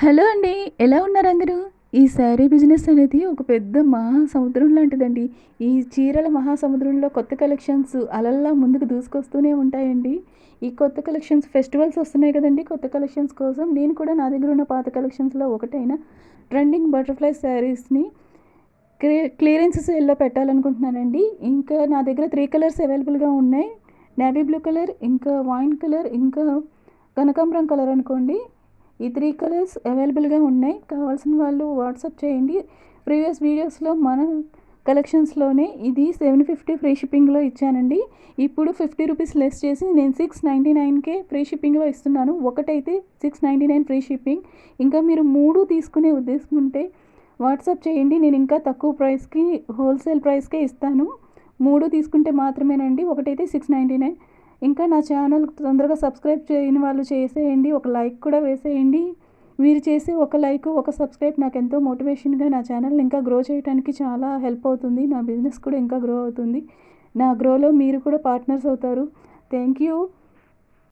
Hello అండి ఎలా ఉన్నారు అందరూ? ఈ శారీ బిజినెస్ అనేది ఒక పెద్ద మహాసముద్రం లాంటిదండి. ఈ చీరల మహాసముద్రంలో కొత్త కలెక్షన్స్ అలల్లా ముందుకు దూసుకొస్తూనే ఉంటాయండి. ఈ కొత్త కలెక్షన్స్ ఫెస్టివల్స్ వస్తున్నాయి కదండి. కొత్త కలెక్షన్స్ కోసం నేను కూడా నా దగ్గర ఉన్న పాత కలెక్షన్స్లో ఒకటైన ట్రెండింగ్ బటర్ఫ్లై శారీస్ని క్లీ క్లియరెన్స్ సేల్లో పెట్టాలనుకుంటున్నానండి. ఇంకా నా దగ్గర త్రీ కలర్స్ అవైలబుల్గా ఉన్నాయి. నేవీ బ్లూ కలర్ ఇంకా వైన్ కలర్ ఇంకా కనకాంబరం కలర్ అనుకోండి. ఈ త్రీ కలర్స్ అవైలబుల్గా ఉన్నాయి. కావాల్సిన వాళ్ళు వాట్సాప్ చేయండి. ప్రీవియస్ వీడియోస్లో మన కలెక్షన్స్లోనే ఇది సెవెన్ ఫిఫ్టీ ఫ్రీ షిప్పింగ్లో ఇచ్చానండి. ఇప్పుడు ఫిఫ్టీ రూపీస్ లెస్ చేసి నేను సిక్స్ నైంటీ నైన్కే ఫ్రీ షిప్పింగ్లో ఇస్తున్నాను. ఒకటైతే six ninety nine free shipping ఇంకా మీరు మూడు తీసుకునే ఉద్దేశం ఉంటే వాట్సాప్ చేయండి. నేను ఇంకా తక్కువ ప్రైస్కి హోల్సేల్ ప్రైస్కే ఇస్తాను. మూడు తీసుకుంటే మాత్రమేనండి. ఒకటైతే సిక్స్ నైంటీ నైన్ ఇంకా నా ఛానల్ తొందరగా సబ్స్క్రైబ్ చేయని వాళ్ళు చేసేయండి ఒక లైక్ కూడా వేసేయండి. మీరు చేసే ఒక లైక్ ఒక సబ్స్క్రైబ్ నాకు ఎంతో మోటివేషన్గా నా ఛానల్ ఇంకా గ్రో చేయడానికి చాలా హెల్ప్ అవుతుంది. నా బిజినెస్ కూడా ఇంకా గ్రో అవుతుంది. నా గ్రోలో మీరు కూడా పార్ట్నర్స్ అవుతారు. Thank you.